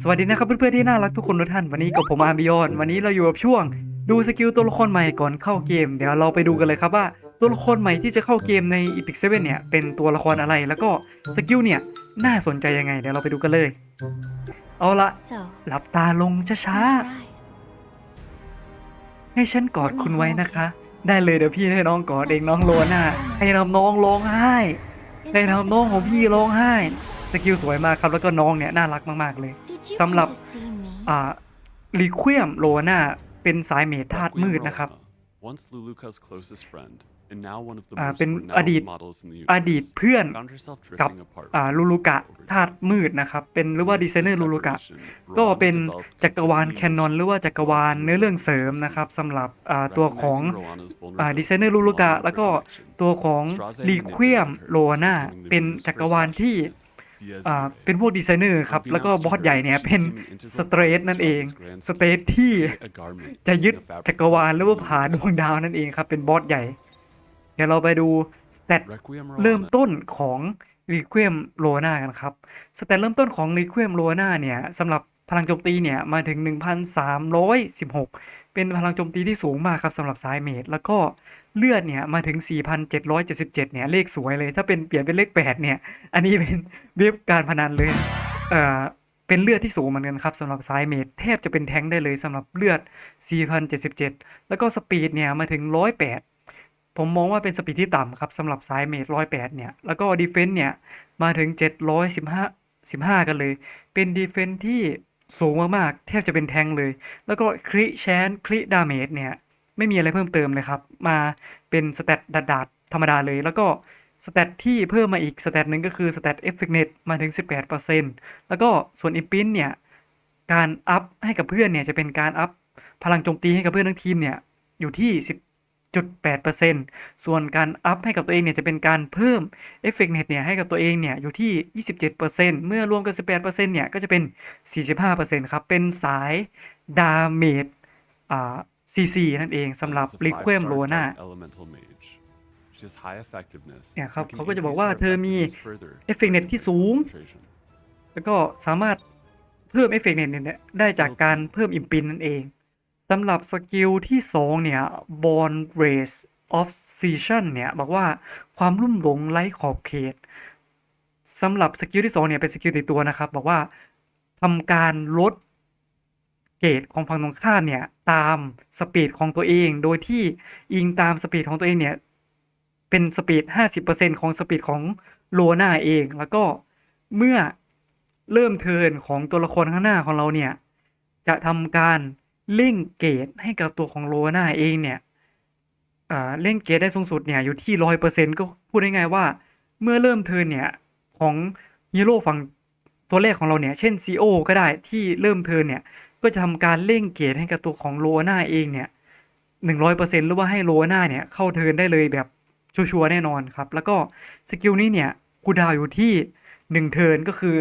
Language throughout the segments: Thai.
สวัสดีนะครับเพื่อนๆที่น่ารักทุกคนทุกท่านวันนี้กับผมอาร์บิออนวันนี้เราอยู่กับช่วง ดูสกิลตัวละครใหม่ก่อนเข้าเกม เดี๋ยวเราไปดูกันเลยครับว่าตัวละครใหม่ที่จะเข้าเกมใน Epic 7เนี่ยเป็นตัวละครอะไรแล้วก็สกิลเนี่ยน่าสนใจยังไงเดี๋ยวเราไปดูกันเลย เอาละ So, หลับตาลงช้า please rise. ๆให้ฉันกอดคุณไว้นะคะ ได้เลยเดี๋ยวพี่ให้น้องกอดเองน้องโลน่าให้ทำน้องร้องไห้ให้ทำน้องของพี่ร้องไห้ส กิลสวยมากครับ แล้วก็น้องเนี่ยน่ารักมากๆเลย Did you สำหรับ come to see me? อ่ารีควียมโลนาเป็นสายเมทธาตุมืดนะครับ Once Luluka's closest friend, and now one of the อ่า most เป็น renowned อดีต models in the อดีต universe, เพื่อน found herself กับ drifting apart อ่า from ลูลูกะ over time. ธาตุมืดนะครับ เป็นหรือว่าดีไซเนอร์ลูลูกะ Separation, ก็ Rohan เป็น developed จักรวาล complete แคนนอนหรือว่าจักรวาลเนื้อเรื่องเสริมนะครับสำหรับอ่าตัวของ Recognizing Rohana's อ่า vulnerability ดีไซเนอร์ลูลูกะ along with แล้วก็ protection, ตัวของ Straze รีควียม manipulated her, โลนา becoming the เป็น villain's จักร first วาลที่ fascist, Diaz อ่า Irae. เป็นพวกดีไซเนอร์ครับ แล้วก็บอสใหญ่เนี่ยเป็นสเตรทนั่นเอง สเตรทที่ A garment จะยึด using a fabric จักรวาลหรือว่าผาดวงดาวนั่นเองครับ เป็นบอสใหญ่ เดี๋ยวเราไปดูสเตต Requiem เริ่ม Rohana ต้นของรีเควมโลนากันครับ สเตตเริ่มต้นของรีเควมโลนาเนี่ยสำหรับพลังโจมตีเนี่ยมาถึง 1,316 เป็นพลังโจมตีที่สูงมากครับสำหรับสายเมดแล้วก็เลือดเนี่ยมาถึง 4,777 เนี่ยเลขสวยเลย ถ้าเป็นเปลี่ยนเป็นเลข 8 เนี่ย อันนี้เป็นเว็บการพนันเลยเอ่อเป็นเลือดที่สูงเหมือนกันครับสำหรับสายเมดแทบจะเป็นแท้งได้เลยสำหรับเลือด 4,077 แล้วก็สปีดเนี่ยมาถึง 108ผมมองว่าเป็นสปีดที่ต่ำครับสำหรับสายเมด108เนี่ย แล้วก็ดีเฟนส์เนี่ย มาถึง 715 15 กันเลย เป็นดีเฟนส์ที่ สูงมากๆ แทบจะเป็นแทงเลย แล้วก็คริแชนคริดาเมจเนี่ย ไม่มีอะไรเพิ่มเติมเลยครับ มาเป็นสเตตดาดๆธรรมดาเลย แล้วก็สเตตที่เพิ่มมาอีกสเตตหนึ่งก็คือสเตตเอฟเฟกเนตมาถึง 18%แล้วก็ส่วนอิมพินเนี่ย การอัพให้กับเพื่อนเนี่ยจะเป็นการอัพพลังโจมตีให้กับเพื่อนทั้งทีมเนี่ยอยู่ที่ 10.8%ส่วนการอัพให้กับตัวเองเนี่ยจะเป็นการเพิ่มเอฟเฟกเนตเนี่ยให้กับตัวเองเนี่ยอยู่ที่ 27%เมื่อรวมกัน18%เนี่ยก็จะเป็น 45%ครับ เป็นสายดาเมจอ่า CC นั่นเองสำหรับ is a ลิค u วม five-star โลนา dark elemental mage. She has high effectiveness เนี่ยครับ and can เขาก็จะบอก increase ว่า her เธอมี effectiveness further เอฟเฟกเนตที่สูง concentration. แล้วก็สามารถเพิ่มเอฟเฟกต์เนี่ยได้จากการเพิ่มอิมปินนั่นเอง สำหรับสกิลที่ 2 เนี่ย Born Race of Season เนี่ย บอกว่าความรุ่มหลงไร้ขอบเขตสำหรับสกิลที่ 2 เนี่ย เป็นสกิลติดตัวนะครับ บอกว่าทำการลดเกรดของฝั่งตรงข้ามเนี่ย ตามสปีดของตัวเอง โดยที่อิงตามสปีดของตัวเองเนี่ย เป็นสปีด 50%ของสปีดของโลนาเอง แล้วก็เมื่อเริ่มเทินของตัวละครข้างหน้าของเราเนี่ย จะทำการ เร่งเกรดให้กับตัวของโลนาเองเนี่ยเร่งเกรดได้สูงสุดเนี่ยอยู่ที่ร้อยเปอร์เซ็นก็พูดง่ายๆว่า เมื่อเริ่มเทินเนี่ยของฮีโร่ฝั่งตัวแรกของเราเนี่ย เช่นซีโอก็ได้ที่เริ่มเทินเนี่ย ก็จะทำการเร่งเกรดให้กับตัวของโลนาเองเนี่ยหนึ่งร้อยเปอร์เซ็นหรือว่าให้โลนาเนี่ยเข้าเทินได้เลยแบบชัวร์แน่นอนครับ แล้วก็สกิลนี้เนี่ยกูดาวอยู่ที่หนึ่งเทินก็คือ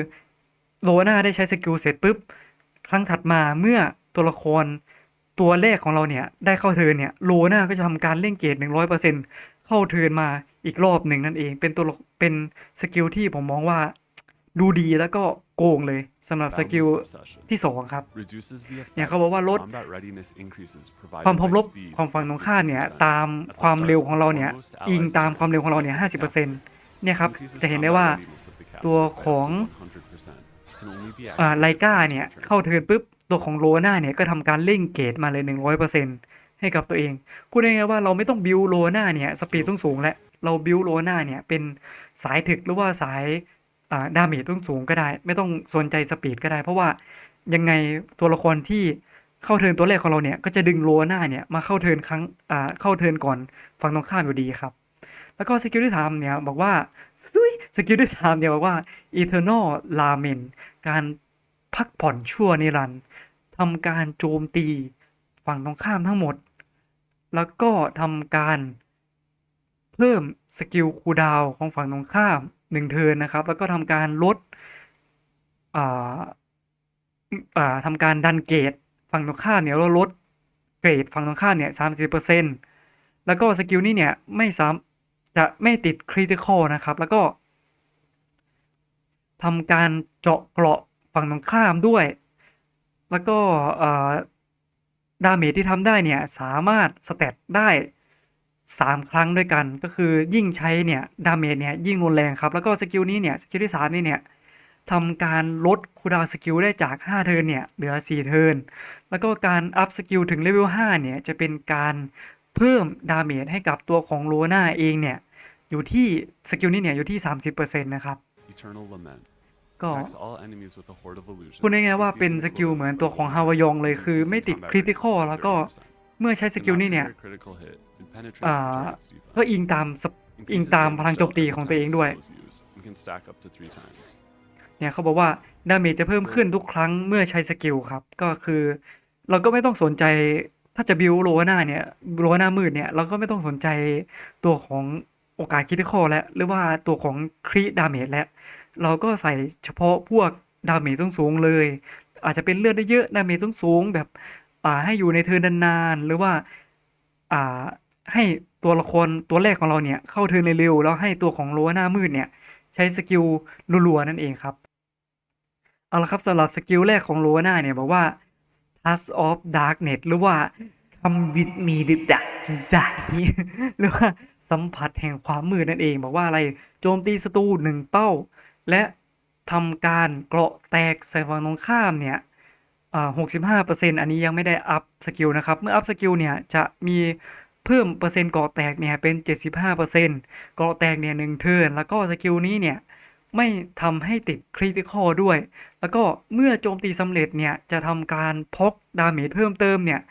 โลนาได้ใช้สกิลเสร็จปุ๊บ ครั้งถัดมาเมื่อ ตัวละครตัวแรกของเราเนี่ยได้เข้าเทิร์นเนี่ยโลนาก็จะทำการเล่นเกรด100%เข้าเทิร์นมาอีกรอบหนึ่งนั่นเอง เป็นตัวละเป็นสกิลที่ผมมองว่าดูดีแล้วก็โกงเลยสำหรับสกิล Boundless Obsession ที่ 2 ครับ reduces the เนี่ย effect เขาบอกว่าลด combat readiness increases provided ความพร้อม by รบ speed ของฝั่งตรงข้ามเนี่ย50%ตาม at the ความ start เร็วของเราเนี่ย for most อิง allies ตามความเร็วของเราเนี่ย50% 50%เนี่ยครับ increases จะเห็นได้ combat ว่า readiness of the caster ตัว by up to ของ 100%. Can only be อ่า activated ไลกา once เนี่ย per turn. เข้าเทิร์นปุ๊บ ตัวของโลนาเนี่ยก็ทำการเร่งเกรดมาเลย 100%ให้กับตัวเอง พูดง่ายๆว่าเราไม่ต้องบิวโลนาเนี่ยสปีดต้องสูงและเราบิวโลนาเนี่ยเป็นสายถึกหรือว่าสายอ่าดาเมจต้องสูงก็ได้ ไม่ต้องสนใจสปีดก็ได้ เพราะว่ายังไงตัวละครที่เข้าเทินตัวแรกของเราเนี่ยก็จะดึงโลนาเนี่ยมาเข้าเทินครั้งเข้าเทินก่อนฝั่งตรงข้ามอยู่ดีครับแล้วก็สกิลที่สามเนี่ยบอกว่าซุยสกิลที่สามเนี่ยบอกว่า Eternal Lament การ พักผ่อนชั่วนิรันดร์ทำการโจมตีฝั่งตรงข้ามทั้งหมด แล้วก็ทำการเพิ่มสกิลคูดาวของฝั่งตรงข้ามหนึ่งเทินนะครับ แล้วก็ทำการลดอ่าอ่าทำการดันเกรดฝั่งตรงข้ามเนี่ยแล้วลดเกรดฝั่งตรงข้ามเนี่ยสามสิบเปอร์เซ็นต์แล้วก็สกิลนี้เนี่ยไม่สามจะไม่ติดคริติคอลนะครับ แล้วก็ทำการเจาะเกราะ ฝั่งตรงข้ามด้วย แล้วก็ดาเมจที่ทำได้เนี่ย สามารถสเตตได้ 3 ครั้งด้วยกัน ก็คือยิ่งใช้เนี่ยดาเมจเนี่ยยิ่งรุนแรงครับ แล้วก็สกิลนี้เนี่ยสกิลที่ 3 นี่เนี่ยทำการลดคูดาวสกิลได้จาก 5 เทิร์นเนี่ยเหลือ 4 เทิร์นแล้วก็การอัพสกิลถึงเลเวล 5 เนี่ยจะเป็นการเพิ่มดาเมจให้กับตัวของโลนาเองเนี่ยอยู่ที่สกิลนี้เนี่ยอยู่ที่ 30%นะครับ Eternal Lament. ก็ Attacks all enemies with a horde of illusions. พูดง่ายๆว่าเป็นสกิลเหมือนตัวของฮาวายองเลยคือไม่ติดคริติคอลแล้วก็เมื่อใช้สกิลนี้เนี่ย critical hit and penetrates อ่า the target's defense. ก็อิงตามสอิง Increases ตาม damage พลังโจมตีของตัวเองด้วย spells used and can stack up to three times. เนี่ยเขาบอกว่าดาเมจจะเพิ่มขึ้นทุกครั้งเมื่อใช้สกิลครับ ก็คือ เราก็ไม่ต้องสนใจถ้าจะบิวโลหน้าเนี่ยโลหน้ามืดเนี่ยเราก็ไม่ต้องสนใจตัวของโอกาสคริติคอลแล้วหรือว่าตัวของคริดาเมจแล้ว เราก็ใส่เฉพาะพวกดาเมจสูงๆเลย อาจจะเป็นเลือดได้เยอะดาเมจสูงๆแบบอ่าให้อยู่ในเทิร์นนานๆหรือว่าอ่าให้ตัวละครตัวแรกของเราเนี่ยเข้าเทิร์นเร็วๆแล้วให้ตัวของโลหน้ามืดเนี่ยใช้สกิลรัวๆนั่นเองครับเอาละครับสำหรับสกิลแรกของโลนาเนี่ยบอกว่า Touch of Darkness หรือว่า Come with me the dark side หรือว่าสัมผัสแห่งความมืดนั่นเอง บอกว่าอะไรโจมตีศัตรูหนึ่งเป้า และทำการเกราะแตกใส่ฝั่งตรงข้ามเนี่ยอ่า65%อันนี้ยังไม่ได้อัพสกิลนะครับ เมื่ออัพสกิลเนี่ยจะมีเพิ่มเปอร์เซ็นต์เกราะแตกเนี่ยเป็น75%เกราะแตกเนี่ยหนึ่งเทิร์นแล้วก็สกิลนี้เนี่ยไม่ทำให้ติดคริติคอลด้วย แล้วก็เมื่อโจมตีสำเร็จเนี่ยจะทำการพกดาเมจเพิ่มเติมเนี่ย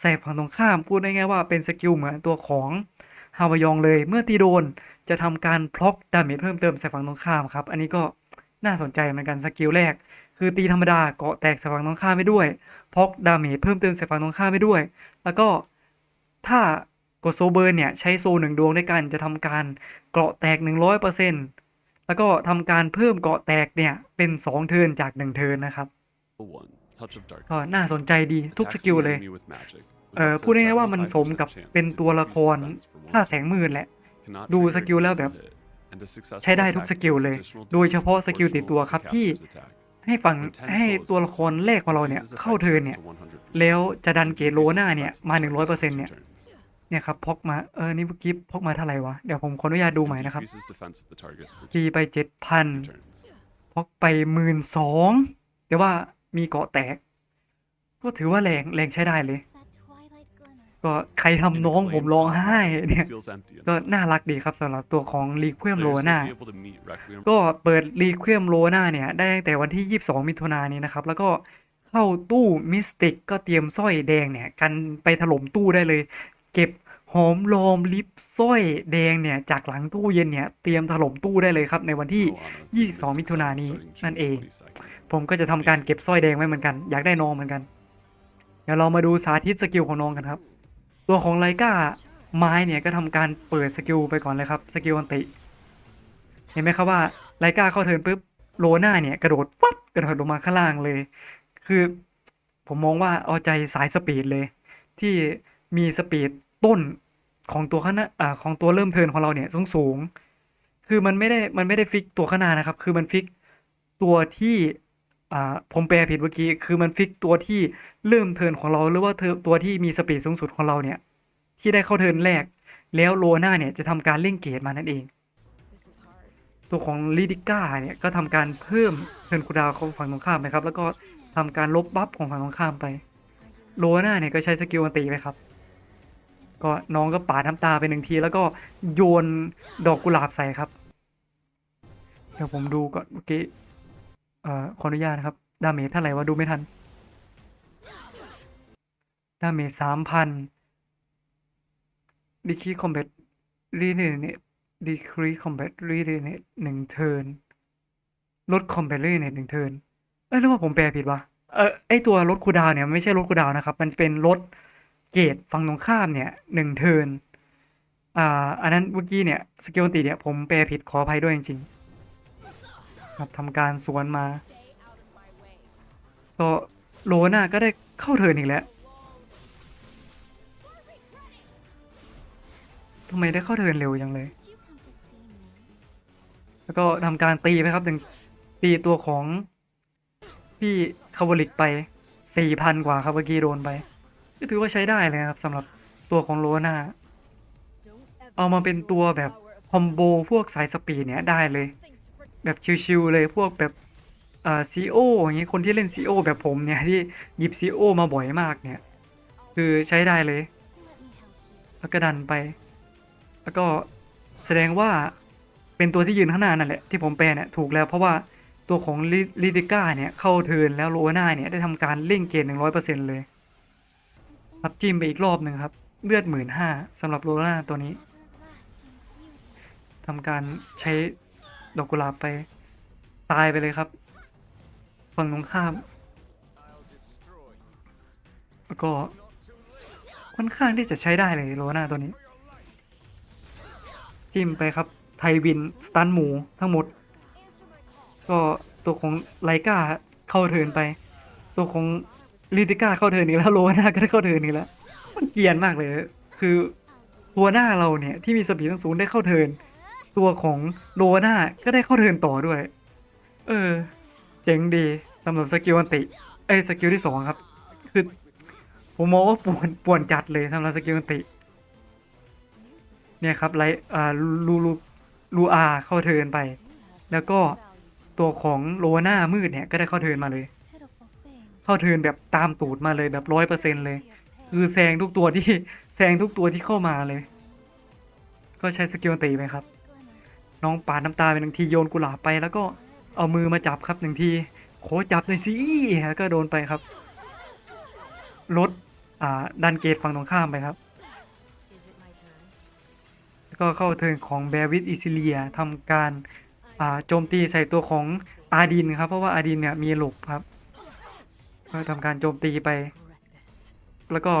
ใส่ฝั่งตรงข้ามพูดได้ง่ายๆว่าเป็นสกิลเหมือนตัวของ ฮาวายองเลย เมื่อตีโดนจะทำการพล็อกดาเมจเพิ่มเติมใส่ฝั่งตรงข้ามครับ อันนี้ก็น่าสนใจเหมือนกันสกิลแรก คือตีธรรมดาเกาะแตกใส่ฝั่งตรงข้ามไปด้วยพกดาเมจเพิ่มเติมใส่ฝั่งตรงข้ามไปด้วย แล้วก็ถ้ากดโซเบิร์นเนี่ยใช้โซหนึ่งดวงด้วยกันจะทำการเกราะแตก 100%แล้วก็ทำการเพิ่มเกาะแตกเนี่ยเป็น 2 เทิร์นจาก 1 เทิร์นนะครับ One, Touch of Darkness. ก็น่าสนใจดีทุก Attacks สกิล the เลย enemy with magic, with เออ up to พูดง่ายๆว่ามันสม75%กับ chance เป็น to ตัวละค decrease ร defense for one ท่าแสงมืดแหละ Cannot ดู trigger สกิลแล้วแบบ critical hit, and a successful ใช้ได้ทุก attack สกิล deals เลย additional โดยเฉพาะ damage สกิลติดตัว proportional ครับ to the ที่ caster's attack. ให้ฝั่ง When 10ให้ souls ตัวละครแรกของเราเนี่ย increases เข้าเทิร์น effectiveness เนี่ย to 100%, แล้วจะดันเกตโล increases หน้าเนี่ย defense มา by 100% thousand เนี่ย turns. เนี่ยครับพกมาเออนี่เมื่อกี้พกมาเท่าไหร่วะ เดี๋ยวผมขออนุญาตดูใหม่ and นะครับ decreases defense of the target for ตีไป7,000 turns. พกไปหมื่นสองแต่ว่ามีเกาะแตก ก็ถือว่าแรงแรงใช้ได้เลย That twilight glimmer. ก็ใครทำน้องผมร้องไห้เนี่ย Feels empty ก็ inside. น่ารักดีครับสำหรับตัวของรีเควมโล Players นา will be able to meet Requiem ก็เปิดรีเควมโลนาเนี่ย ได้ตั้งแต่วันที่ 22 มิถุนายนนี้นะครับ แล้วก็เข้าตู้มิสติกก็เตรียมสร้อยแดงเนี่ย กันไปถล่มตู้ได้เลย เก็บหอมลอมลิปสร้อยแดงเนี่ย จากหลังตู้เย็นเนี่ย เตรียมถล่มตู้ได้เลยครับ ในวันที่ Moana, the 22 มิถุนายนนี้ starting June นั่นเอง 22nd. ผมก็จะทำการเก็บสร้อยแดงไว้เหมือนกัน อยากได้น้องเหมือนกันเดี๋ยวเรามาดูสาธิตสกิลของน้องกันครับ ตัวของไลกาไม้เนี่ยก็ทำการเปิดสกิลไปก่อนเลยครับสกิลอันติ เห็นไหมครับว่าไลกาเข้าเทินปุ๊บโลน่าเนี่ยกระโดดฟับกระโดดลงมาข้างล่างเลย คือผมมองว่าเอาใจสายสปีดเลย ที่มีสปีดต้นของตัวข้างหน้าของตัวเริ่มเทินของเราเนี่ยสูงสูงคือมันไม่ได้มันไม่ได้ฟิกตัวข้างหน้านะครับ คือมันฟิกตัวที่ อ่าผมแปลผิดเมื่อกี้คือมันฟิกตัวที่เริ่มเทินของเราหรือว่าเทินตัวที่มีสปีดสูงสุดของเราเนี่ย ที่ได้เข้าเทินแรก แล้วโลน่าเนี่ยจะทำการเล่งเกตมานั่นเอง ตัวของลิดิก้าเนี่ยก็ทำการเพิ่มเทินคูดาวของฝั่งตรงข้ามไปครับ แล้วก็ทำการลบบัฟของฝั่งตรงข้ามไปโลน่าเนี่ยก็ใช้สกิลอันตีไปครับ ก็น้องก็ปาดน้ำตาไปหนึ่งที แล้วก็โยนดอกกุหลาบใส่ครับ เดี๋ยวผมดูก่อนเมื่อกี้ เอ่อขออนุญาตนะครับ ดาเมจเท่าไหร่วะดูไม่ทัน ดาเมจสามพันดิคีคอมแบทรีเนเนตดีครีคอมแบทรีเนเนตหนึ่งเทิร์นลดคอมแบทรีเนตหนึ่งเทิร์นเอ้ยหรือว่าผมแปลผิดวะเออไอตัวลดคูดาวเนี่ยไม่ใช่ลดคูดาวนะครับ มันเป็นลดเกรดฝั่งตรงข้ามเนี่ยหนึ่งเทิร์นอ่าอันนั้นเมื่อกี้เนี่ยสกิลตีเนี่ยผมแปลผิดขออภัยด้วยจริงๆ ครับทำการสวนมาก็โลน่าก็ได้เข้าเทินอีกแล้วทำไมได้เข้าเทินเร็วจังเลย แล้วก็ทำการตีไปครับหนึ่งตีตัวของพี่คาวลิกไปสี่พันกว่าครับเมื่อกี้โดนไปก็ถือว่าใช้ได้เลยครับสำหรับตัวของโลน่าเอามาเป็นตัวแบบคอมโบพวกสายสปีดเนี่ยได้เลย แบบชิวๆเลยพวกแบบอ่าซีโออย่างงี้คนที่เล่นซีโอแบบผมเนี่ยที่หยิบซีโอมาบ่อยมากเนี่ย คือใช้ได้เลยแล้วก็ดันไป แล้วก็แสดงว่าเป็นตัวที่ยืนข้างหน้านั่นแหละที่ผมแปลเนี่ยถูกแล้วเพราะว่าตัวของลิดิก้าเนี่ยเข้าเทินแล้วโลนาเนี่ยได้ทำการเล่งเกณฑ์หนึ่งร้อยเปอร์เซ็นต์เลยรับจิ้มไปอีกรอบหนึ่งครับ เลือดหมื่นห้าสำหรับโลนาตัวนี้ทำการใช้ ดอกกุหลาบไป ตายไปเลยครับ ฝั่งตรงข้าม แล้วก็ค่อนข้างที่จะใช้ได้เลยโลนาตัวนี้ จิ้มไปครับ ไทวิน สตันหมูทั้งหมด ก็ตัวของไลกาเข้าเทินไป ตัวของลิติก้าเข้าเทินอีกแล้วโลนาก็ได้เข้าเทินอีกแล้ว มันเกียนมากเลย คือตัวหน้าเราเนี่ยที่มีสปีดสูงได้เข้าเทิน ตัวของโลน่าก็ได้เข้าเทินต่อด้วย เออ เจ๋งดีสำหรับสกิลอันติ เอ้ยสกิลที่สองครับ คือ ผมมองว่าป่วนป่วนจัดเลยสำหรับสกิลอันติ เนี่ยครับไลอ่าลูลูลูอาเข้าเทินไป แล้วก็ตัวของโลน่ามืดเนี่ยก็ได้เข้าเทินมาเลย เข้าเทินแบบตามตูดมาเลยแบบร้อยเปอร์เซ็นเลย คือแซงทุกตัวที่แซงทุกตัวที่เข้ามาเลย ก็ใช้สกิลอันติไปครับ น้องปาดน้ำตาไปหนึ่งทีโยนกุหลาบไป แล้วก็เอามือมาจับครับหนึ่งทีโขจับหน่อยสิแล้วก็โดนไปครับลดอ่าดันเกตฝั่งตรงข้ามไปครับ แล้วก็เข้าเทิร์นของแบวิดอิซิเลียทำการอ่าโจมตีใส่ตัวของอาดินครับ เพราะว่าอาดินเนี่ยมีหลบครับก็ทำการโจมตีไป แล้วก็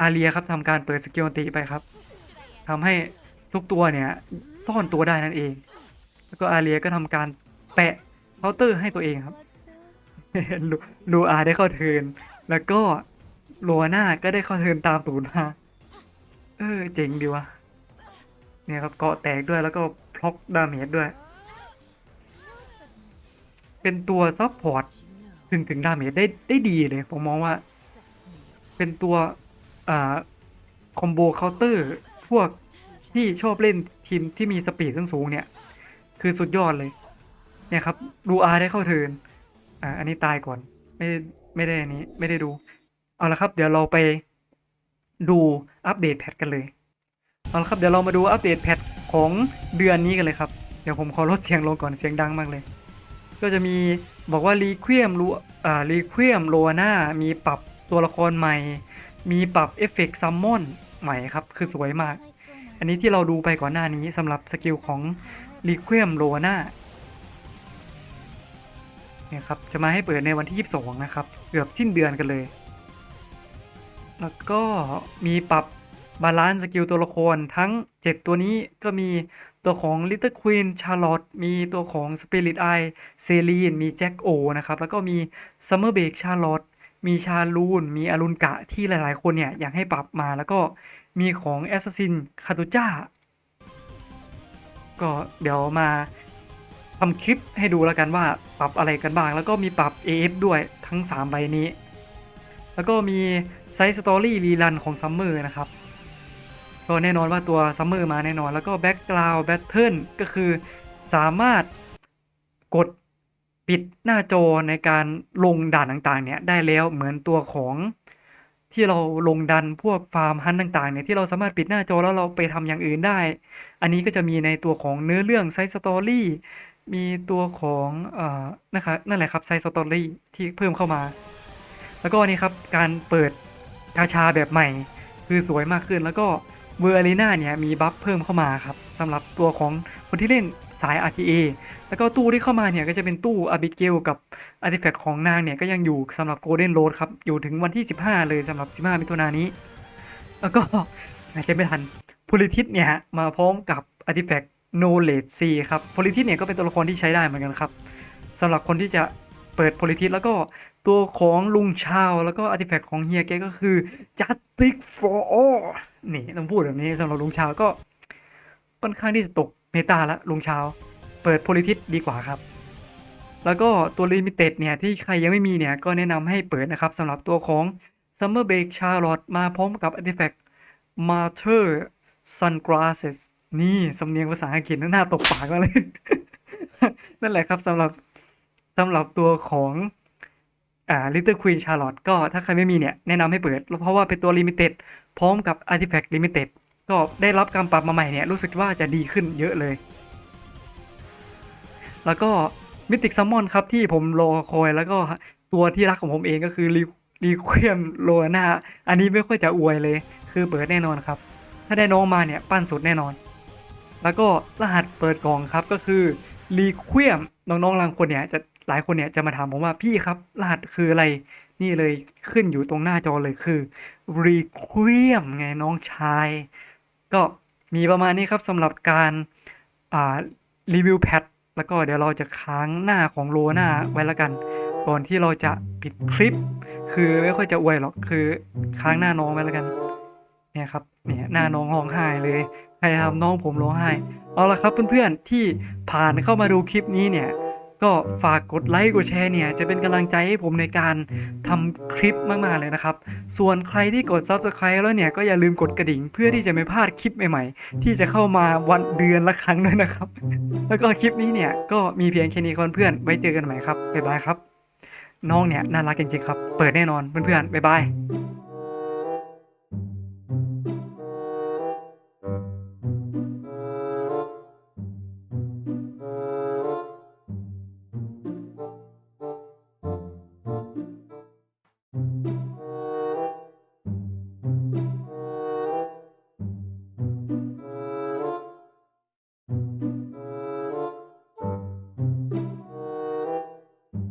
อาเรียครับทำการเปิดสกิลติไปครับทำให้ ทุกตัวเนี่ยซ่อนตัวได้นั่นเอง แล้วก็อาเรียก็ทำการแปะเคาน์เตอร์ให้ตัวเองครับลูลูอาได้เข้าเทินแล้วก็โลน่าก็ได้เข้าเทินตามตูนมาเออเจ๋งดีวะเนี่ยครับเกาะแตกด้วยแล้วก็พล็อกดาเมจด้วย เป็นตัวซัพพอร์ตถึงถึงดาเมจได้ได้ดีเลย ผมมองว่า เป็นตัวอ่าคอมโบเคาน์เตอร์พวก ที่ชอบเล่นทีมที่มีสปีดสูงๆเนี่ย คือสุดยอดเลย เนี่ยครับดูอาได้เข้าเทินอ่าอันนี้ตายก่อน ไม่ไม่ได้อันนี้ไม่ได้ดู เอาละครับ เดี๋ยวเราไปดูอัปเดตแพทกันเลย เอาละครับเดี๋ยวเรามาดูอัปเดตแพทของเดือนนี้กันเลยครับ เดี๋ยวผมขอลดเสียงลงก่อนเสียงดังมากเลย ก็จะมีบอกว่ารีเควมรูอ่ารีเควมโลนามีปรับตัวละครใหม่ มีปรับเอฟเฟกต์ซัมมอนใหม่ครับ คือสวยมาก อันนี้ที่เราดูไปก่อนหน้านี้สำหรับสกิลของรีเควมโลนาเนี่ยครับจะมาให้เปิดในวันที่ 22 นะครับ เกือบสิ้นเดือนกันเลย แล้วก็มีปรับบาลานซ์สกิลตัวละครทั้ง 7 ตัวนี้ก็มีตัวของ Little Queen Charlotte มีตัวของ Spirit Eye เซรีนมีแจ็คโอนะครับ แล้วก็มี Summer b a k Charlotte มีชาลูน มีอารุณกะที่หลายๆ คนเนี่ยอยากให้ปรับมาแล้วก็ มีของ Assassin คาตูจ้า ก็เดี๋ยวมาทำคลิปให้ดูแล้วกันว่าปรับอะไรกันบ้าง แล้วก็มีปรับ AF ด้วยทั้ง 3 ใบนี้ แล้วก็มีไซส์สตอรี่รีรันของซัมเมอร์นะครับ ก็แน่นอนว่าตัวซัมเมอร์มาแน่นอน แล้วก็แบ็กกราวด์แบทเทิลก็คือสามารถกดปิดหน้าจอในการลงด่านต่างๆ เนี่ยได้แล้วเหมือนตัวของ ที่เราลงดันพวกฟาร์มฮันต่างๆเนี่ยที่เราสามารถปิดหน้าจอแล้วเราไปทำอย่างอื่นได้ อันนี้ก็จะมีในตัวของเนื้อเรื่องไซส์สตอรี่มีตัวของเอ่อนะครับนั่นแหละครับไซส์สตอรี่ที่เพิ่มเข้ามา แล้วก็นี่ครับการเปิดกาชาแบบใหม่ คือสวยมากขึ้นแล้วก็เวอร์อารีนาเนี่ยมีบัฟเพิ่มเข้ามาครับสำหรับตัวของคนที่เล่น สาย RTA แล้วก็ตู้ที่เข้ามาเนี่ยก็จะเป็นตู้อาบิเกลกับอาร์ติแฟกต์ของนางเนี่ยก็ยังอยู่สำหรับโกลเด้นโรดครับ อยู่ถึงวันที่ 15 เลยสำหรับ 15 มิถุนายนนี้ แล้วก็อาจจะไม่ทันพลิทิสเนี่ยมาพร้อมกับอาร์ติแฟกต์โนเลดซีครับพลิทิสเนี่ยก็เป็นตัวละครที่ใช้ได้เหมือนกันครับสำหรับคนที่จะเปิดพลิทิสแล้วก็ตัวของลุงชาว แล้วก็อาร์ติแฟกต์ของเฮียแกก็คือ justice for all นี่ต้องพูดแบบนี้สำหรับลุงชาวก็ค่อนข้างที่จะตก เมตาละลุงเช้า เปิดโพลิทิสดีกว่าครับ แล้วก็ตัวลิมิเต็ดเนี่ยที่ใครยังไม่มีเนี่ยก็แนะนำให้เปิดนะครับสำหรับตัวของ Summer Break Charlotte มาพร้อมกับ Artifact Mater Sunglasses นี่สำเนียงภาษาอังกฤษน่าตบปากมากเลย นั่นแหละครับสำหรับสำหรับตัวของอ่า Little Queen Charlotte ก็ถ้าใครไม่มีเนี่ย แนะนำให้เปิด เพราะว่าเป็นตัว Limited พร้อมกับ Artifact Limited ก็ได้รับการปรับมาใหม่เนี่ยรู้สึกว่าจะดีขึ้นเยอะเลย แล้วก็มิติกซัมมอนครับที่ผมรอคอยแล้วก็ตัวที่รักของผมเองก็คือรีรีเควมโลนาอันนี้ไม่ค่อยจะอวยเลย คือเปิดแน่นอนครับ ถ้าได้น้องมาเนี่ยปั้นสุดแน่นอน แล้วก็รหัสเปิดกล่องครับก็คือรีเควมน้องๆบางคนเนี่ยจะหลายคนเนี่ยจะมาถามผมว่าพี่ครับ รหัสคืออะไรนี่เลยขึ้นอยู่ตรงหน้าจอเลยคือรีเควมไงน้องชาย ก็มีประมาณนี้ครับสำหรับการอ่ารีวิวแพทแล้วก็เดี๋ยวเราจะค้างหน้าของโลหน้าไว้แล้วกัน ก่อนที่เราจะปิดคลิป คือไม่ค่อยจะอวยหรอกคือค้างหน้าน้องไว้แล้วกันเนี่ยครับเนี่ยหน้าน้องร้องไห้เลยใครทำน้องผมร้องไห้เอาละครับเพื่อนๆที่ผ่านเข้ามาดูคลิปนี้เนี่ย ก็ฝากกดไลค์กดแชร์เนี่ย จะเป็นกำลังใจให้ผมในการทำคลิปมากๆเลยนะครับ ส่วนใครที่กด Subscribe แล้วเนี่ย ก็อย่าลืมกดกระดิ่งเพื่อที่จะไม่พลาดคลิปใหม่ๆ ที่จะเข้ามาวันเดือนละครั้งด้วยนะครับ แล้วก็คลิปนี้เนี่ย ก็มีเพียงแค่นี้ครับเพื่อนไว้เจอกันใหม่ครับบ๊ายบายครับ น้องเนี่ยน่ารักจริงๆครับ เปิดแน่นอนเพื่อนๆบ๊ายบาย